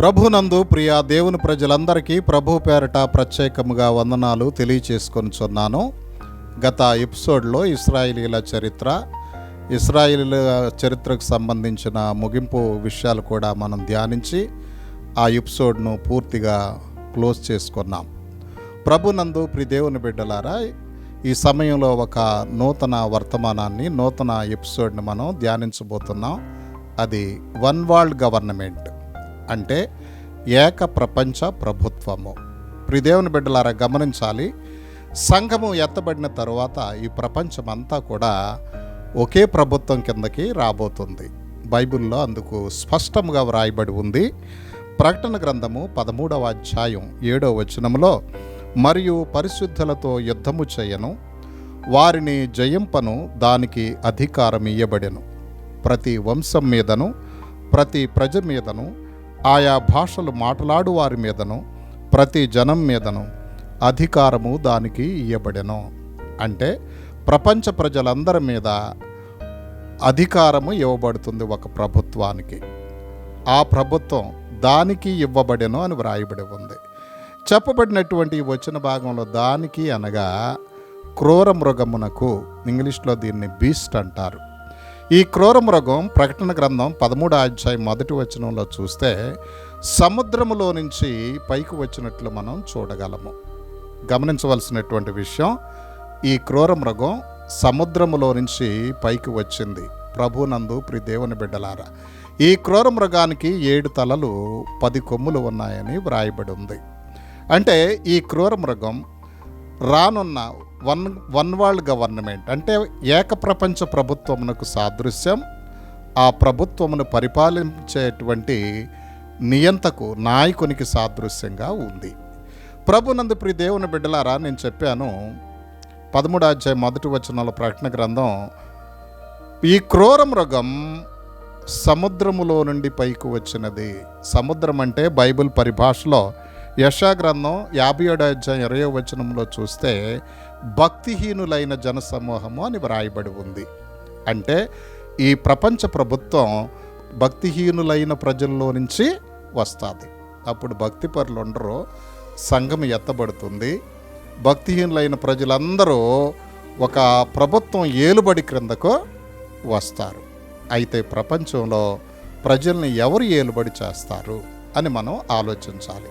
ప్రభునందు ప్రియ దేవుని ప్రజలందరికీ ప్రభు పేరట ప్రత్యేకముగా వందనాలు తెలియచేసుకొనిచున్నాను. గత ఎపిసోడ్లో ఇస్రాయిలీల చరిత్ర ఇస్రాయిలీల చరిత్రకు సంబంధించిన ముగింపు విషయాలు కూడా మనం ధ్యానించి ఆ ఎపిసోడ్ను పూర్తిగా క్లోజ్ చేసుకున్నాం. ప్రభునందు ప్రి దేవుని బిడ్డలారా ఈ సమయంలో ఒక నూతన వర్తమానాన్ని నూతన ఎపిసోడ్ని మనం ధ్యానించబోతున్నాం. అది వన్ వరల్డ్ గవర్నమెంట్. అంటే ఏక ప్రపంచ ప్రభుత్వము. ప్రిదేవుని బిడ్డలారా గమనించాలి. సంఘము ఎత్తబడిన తరువాత ఈ ప్రపంచమంతా కూడా ఒకే ప్రభుత్వం కిందకి రాబోతుంది. బైబిల్లో అందుకు స్పష్టంగా వ్రాయబడి ఉంది. ప్రకటన గ్రంథము పదమూడవ అధ్యాయం ఏడవ వచనంలో మరియు పరిశుద్ధులతో యుద్ధము చేయను వారిని జయింపను దానికి అధికారం ఇయ్యబడెను ప్రతి వంశం మీదను ప్రతి ప్రజ మీదను ఆయా భాషలు మాట్లాడు వారి మీదను ప్రతి జనం మీదను అధికారము దానికి ఇయ్యబడెను. అంటే ప్రపంచ ప్రజలందరి మీద అధికారము ఇవ్వబడుతుంది ఒక ప్రభుత్వానికి. ఆ ప్రభుత్వం దానికి ఇవ్వబడెను అని వ్రాయబడి ఉంది. చెప్పబడినటువంటి వచ్చిన భాగంలో దానికి అనగా క్రూర మృగమునకు ఇంగ్లీష్లో దీన్ని బీస్ట్ అంటారు. ఈ క్రూర మృగం ప్రకటన గ్రంథం పదమూడు అధ్యాయం మొదటి వచనంలో చూస్తే సముద్రములో నుంచి పైకి వచ్చినట్లు మనం చూడగలము. గమనించవలసినటువంటి విషయం ఈ క్రూర మృగం సముద్రములో నుంచి పైకి వచ్చింది. ప్రభునందు ప్రి దేవుని బిడ్డలారా ఈ క్రూర మృగానికి ఏడు తలలు పది కొమ్ములు ఉన్నాయని వ్రాయబడి ఉంది. అంటే ఈ క్రూర మృగం రానున్న వన్ వన్ వరల్డ్ గవర్నమెంట్ అంటే ఏక ప్రపంచ ప్రభుత్వమునకు సాదృశ్యం ఆ ప్రభుత్వమును పరిపాలించేటువంటి నియంతకు నాయకునికి సాదృశ్యంగా ఉంది. ప్రభునందు ప్రి దేవుని బిడ్డలారా నేను చెప్పాను పదమూడు మొదటి వచనంలో ప్రకటన గ్రంథం ఈ క్రూర మృగం సముద్రములో నుండి పైకి వచ్చినది. సముద్రం అంటే బైబిల్ పరిభాషలో యశాగ్రంథం యాభై ఏడో అధ్యాయం ఇరవై వచనంలో చూస్తే భక్తిహీనులైన జనసమూహము అని వ్రాయబడి ఉంది. అంటే ఈ ప్రపంచ ప్రభుత్వం భక్తిహీనులైన ప్రజల్లో నుంచి వస్తుంది. అప్పుడు భక్తి పరులు ఉండరు సంఘం ఎత్తబడుతుంది. భక్తిహీనులైన ప్రజలందరూ ఒక ప్రభుత్వం ఏలుబడి క్రిందకు వస్తారు. అయితే ప్రపంచంలో ప్రజల్ని ఎవరు ఏలుబడి చేస్తారు అని మనం ఆలోచించాలి.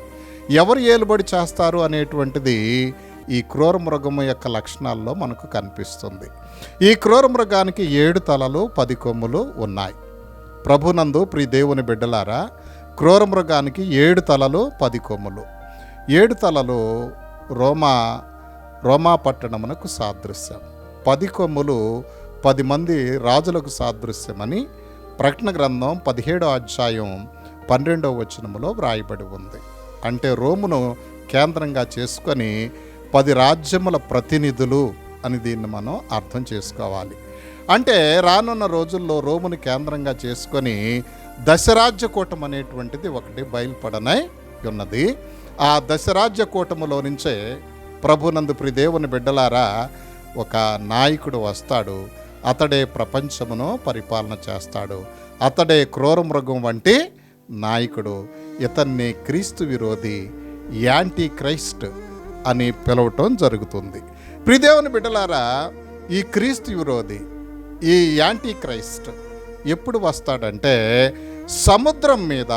ఎవరు ఏలుబడి చేస్తారు అనేటువంటిది ఈ క్రూర మృగము యొక్క లక్షణాల్లో మనకు కనిపిస్తుంది. ఈ క్రూర మృగానికి ఏడు తలలు పది కొమ్ములు ఉన్నాయి. ప్రభునందు ప్రి దేవుని బిడ్డలారా క్రూర మృగానికి ఏడు తలలు పది కొమ్ములు. ఏడు తలలు రోమా రోమా పట్టణమునకు సాదృశ్యం. పది కొమ్ములు పది మంది రాజులకు సాదృశ్యమని ప్రకటన గ్రంథం పదిహేడో అధ్యాయం పన్నెండవ వచనములో వ్రాయబడి ఉంది. అంటే రోమును కేంద్రంగా చేసుకొని పది రాజ్యముల ప్రతినిధులు అని దీన్ని మనం అర్థం చేసుకోవాలి. అంటే రానున్న రోజుల్లో రోముని కేంద్రంగా చేసుకొని దశరాజ్య కూటం అనేటువంటిది ఒకటి బయలుపడనై ఉన్నది. ఆ దశరాజ్య కూటములో నుంచే ప్రభునందు ప్రిదేవుని బిడ్డలారా ఒక నాయకుడు వస్తాడు. అతడే ప్రపంచమును పరిపాలన చేస్తాడు. అతడే క్రూరమృగం వంటి నాయకుడు. ఇతన్ని క్రీస్తు విరోధి యాంటీ క్రైస్ట్ అని పిలవటం జరుగుతుంది. ప్రిదేవుని బిడ్డలారా ఈ క్రీస్తు విరోధి ఈ యాంటీ క్రైస్ట్ ఎప్పుడు వస్తాడంటే సముద్రం మీద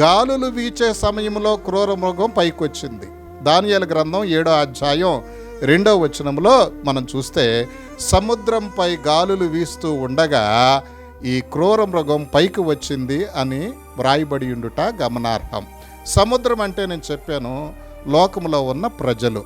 గాలులు వీచే సమయంలో క్రూర మృగం పైకొచ్చింది. దానియాల గ్రంథం ఏడో అధ్యాయం రెండో వచనంలో మనం చూస్తే సముద్రంపై గాలులు వీస్తూ ఉండగా ఈ క్రూర మృగం పైకి వచ్చింది అని వ్రాయబడి ఉండుట గమనార్హం. సముద్రం అంటే నేను చెప్పాను లోకములో ఉన్న ప్రజలు.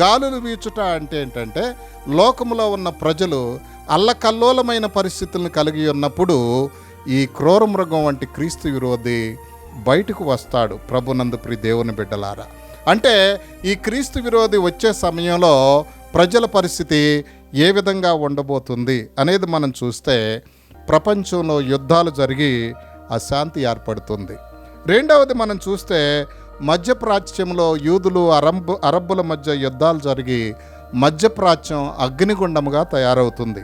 గాలులు వీచుట అంటే ఏంటంటే లోకములో ఉన్న ప్రజలు అల్లకల్లోలమైన పరిస్థితులను కలిగి ఉన్నప్పుడు ఈ క్రూర మృగం వంటి క్రీస్తు విరోధి బయటకు వస్తాడు ప్రభునందు ప్రి దేవుని బిడ్డలారా. అంటే ఈ క్రీస్తు విరోధి వచ్చే సమయంలో ప్రజల పరిస్థితి ఏ విధంగా ఉండబోతుంది అనేది మనం చూస్తే ప్రపంచంలో యుద్ధాలు జరిగి అశాంతి ఏర్పడుతుంది. రెండవది మనం చూస్తే మధ్యప్రాచ్యంలో యూదులు అరబ్ అరబ్బుల మధ్య యుద్ధాలు జరిగి మధ్యప్రాచ్యం అగ్నిగుండముగా తయారవుతుంది.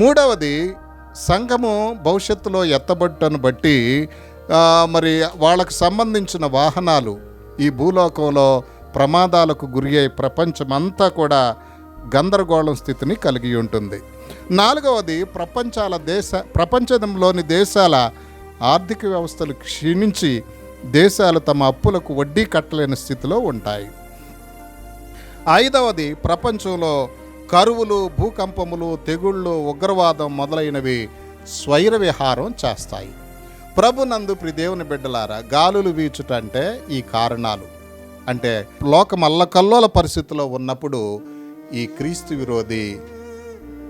మూడవది సంఘము భవిష్యత్తులో ఎత్తబట్టను బట్టి మరి వాళ్ళకు సంబంధించిన వాహనాలు ఈ భూలోకంలో ప్రమాదాలకు గురి అయి ప్రపంచమంతా కూడా గందరగోళం స్థితిని కలిగి ఉంటుంది. నాలుగవది ప్రపంచాల దేశ ప్రపంచంలోని దేశాల ఆర్థిక వ్యవస్థలు క్షీణించి దేశాలు తమ అప్పులకు వడ్డీ కట్టలేని స్థితిలో ఉంటాయి. ఐదవది ప్రపంచంలో కరువులు భూకంపములు తెగుళ్ళు ఉగ్రవాదం మొదలైనవి స్వైర విహారం చేస్తాయి. ప్రభునందు ప్రి దేవుని బిడ్డలారా గాలులు వీచుట అంటే ఈ కారణాలు. అంటే లోకమల్లకల్లోల పరిస్థితిలో ఉన్నప్పుడు ఈ క్రీస్తు విరోధి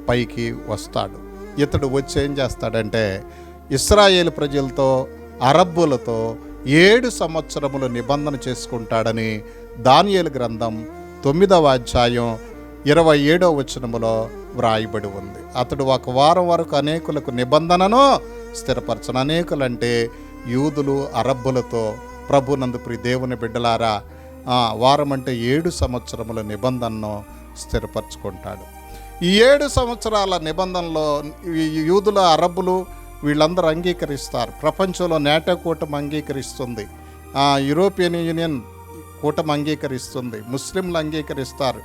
పైకి వస్తాడు. ఇతడు వచ్చి ఏం చేస్తాడంటే ఇస్రాయేల్ ప్రజలతో అరబ్బులతో ఏడు సంవత్సరములు నిబంధన చేసుకుంటాడని దానియేలు గ్రంథం తొమ్మిదవ అధ్యాయం ఇరవై ఏడవ వచనములో వ్రాయబడి ఉంది. అతడు ఒక వారం వరకు అనేకులకు నిబంధనను స్థిరపరచను. అనేకులంటే యూదులు అరబ్బులతో ప్రభునందు ప్రి దేవుని బిడ్డలారా వారం అంటే ఏడు సంవత్సరముల నిబంధనను స్థిరపరచుకుంటాడు. ఈ ఏడు సంవత్సరాల నిబంధనలో యూదుల అరబ్బులు వీళ్ళందరూ అంగీకరిస్తారు. ప్రపంచంలో నేటో కూటమి అంగీకరిస్తుంది. యూరోపియన్ యూనియన్ కూటమి అంగీకరిస్తుంది. ముస్లింలు అంగీకరిస్తారు.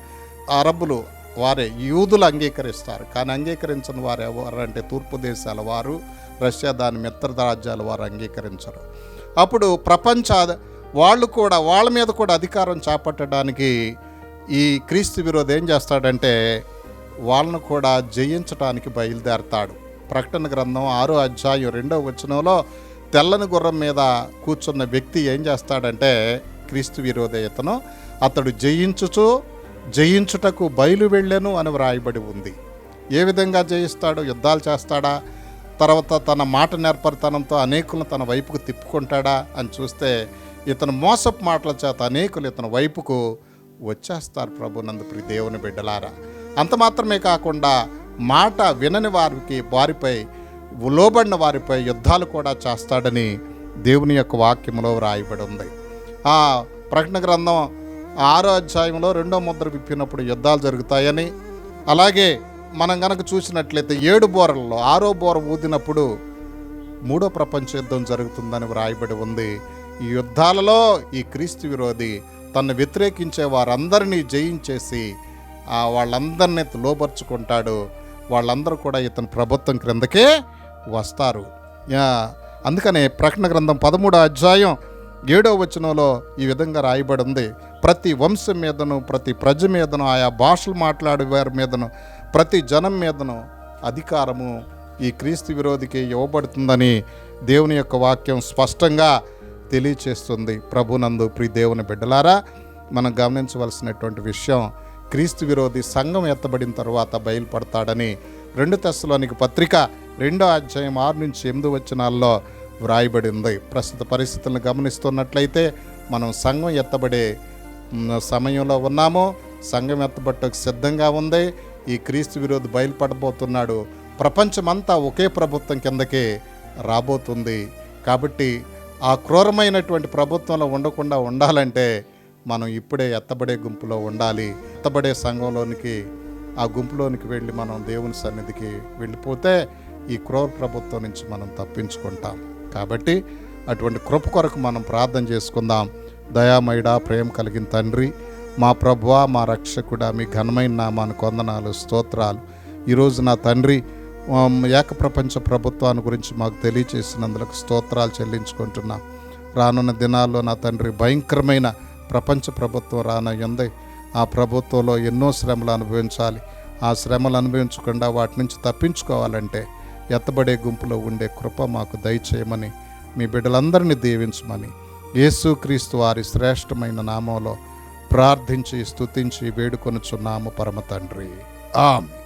అరబ్బులు వారే యూదులు అంగీకరిస్తారు. కానీ అంగీకరించని వారు ఎవరంటే అంటే తూర్పు దేశాల వారు రష్యా దాని మిత్ర రాజ్యాల వారు అంగీకరించరు. అప్పుడు ప్రపంచ వాళ్ళు కూడా వాళ్ళ మీద కూడా అధికారం చేపట్టడానికి ఈ క్రీస్తు విరోధి ఏం చేస్తాడంటే వాళ్ళను కూడా జయించటానికి బయలుదేరతాడు. ప్రకటన గ్రంథం ఆరో అధ్యాయం రెండవ వచనంలో తెల్లని గుర్రం మీద కూర్చున్న వ్యక్తి ఏం చేస్తాడంటే క్రీస్తు విరోధయతను అతడు జయించుచు జయించుటకు బయలు వెళ్ళెను అని వ్రాయబడి ఉంది. ఏ విధంగా జయిస్తాడు? యుద్ధాలు చేస్తాడా? తర్వాత తన మాట నేర్పరితనంతో అనేకులను తన వైపుకు తిప్పుకుంటాడా అని చూస్తే ఇతను మోసపు మాటల చేత అనేకులు ఇతని వైపుకు వచ్చేస్తారు ప్రభునందు ప్రి దేవుని బిడ్డలారా. అంత మాత్రమే కాకుండా మాట వినని వారికి వారిపై లోబడిన వారిపై యుద్ధాలు కూడా చేస్తాడని దేవుని యొక్క వాక్యంలో వ్రాయబడి ఉంది. ఆ ప్రకటన గ్రంథం ఆరో అధ్యాయంలో రెండో ముద్ర విప్పినప్పుడు యుద్ధాలు జరుగుతాయని అలాగే మనం కనుక చూసినట్లయితే ఏడు బోరల్లో ఆరో బోర ఊదినప్పుడు మూడో ప్రపంచ యుద్ధం జరుగుతుందని వ్రాయబడి ఉంది. ఈ యుద్ధాలలో ఈ క్రీస్తు విరోధి తను వ్యతిరేకించే వారందరినీ జయించేసి వాళ్ళందరినీ లోపరుచుకుంటాడు వాళ్ళందరూ కూడా ఇతని ప్రభుత్వం క్రిందకే వస్తారు. యా, అందుకనే ప్రకటన గ్రంథం పదమూడో అధ్యాయం ఏడో వచనంలో ఈ విధంగా రాయబడి ఉంది ప్రతి వంశం మీదను ప్రతి ప్రజ మీదను ఆయా భాషలు మాట్లాడే వారి మీదను ప్రతి జనం మీదను అధికారము ఈ క్రీస్తు విరోధికి ఇవ్వబడుతుందని దేవుని యొక్క వాక్యం స్పష్టంగా తెలియచేస్తుంది ప్రభునందు ప్రి దేవుని బిడ్డలారా మనం గమనించవలసినటువంటి విషయం క్రీస్తు విరోధి సంఘం ఎత్తబడిన తర్వాత బయలుపడతాడని రెండు తెస్సలోనికి పత్రిక రెండో అధ్యాయం ఆరు నుంచి ఎనిమిది వచనాల్లో వ్రాయబడి ఉంది ప్రస్తుత పరిస్థితులను గమనిస్తున్నట్లయితే మనం సంఘం ఎత్తబడే సమయంలో ఉన్నాము సంఘం ఎత్తబట్టకు సిద్ధంగా ఉంది ఈ క్రీస్తు విరోధి బయలుపడబోతున్నాడు. ప్రపంచమంతా ఒకే ప్రభుత్వం కిందకే రాబోతుంది. కాబట్టి ఆ క్రూరమైనటువంటి ప్రభుత్వంలో ఉండకుండా ఉండాలంటే మనం ఇప్పుడే ఎత్తబడే గుంపులో ఉండాలి. ఎత్తబడే సంఘంలోనికి ఆ గుంపులోనికి వెళ్ళి మనం దేవుని సన్నిధికి వెళ్ళిపోతే ఈ క్రూర ప్రభుత్వం నుంచి మనం తప్పించుకుంటాం. కాబట్టి అటువంటి కృప కొరకు మనం ప్రార్థన చేసుకుందాం. దయామయుడ ప్రేమ కలిగిన తండ్రి మా ప్రభువా మా రక్షకుడ మీ ఘనమైన నామాను కొందనాలు స్తోత్రాలు. ఈరోజు నా తండ్రి ఏకప్రపంచ ప్రభుత్వాన్ని గురించి మాకు తెలియచేసినందులకు స్తోత్రాలు చెల్లించుకుంటున్నాం. రానున్న దినాల్లో నా తండ్రి భయంకరమైన ప్రపంచ ప్రభుత్వం రానయ్యింది. ఆ ప్రభుత్వంలో ఎన్నో శ్రమలు అనుభవించాలి. ఆ శ్రమలు అనుభవించకుండా వాటి నుంచి తప్పించుకోవాలంటే ఎత్తబడే గుంపులో ఉండే కృప మాకు దయచేయమని మీ బిడ్డలందరినీ దీవించమని యేసుక్రీస్తు వారి శ్రేష్టమైన నామంలో ప్రార్థించి స్తుతించి వేడుకొనుచున్నాము పరమ తండ్రి. ఆమె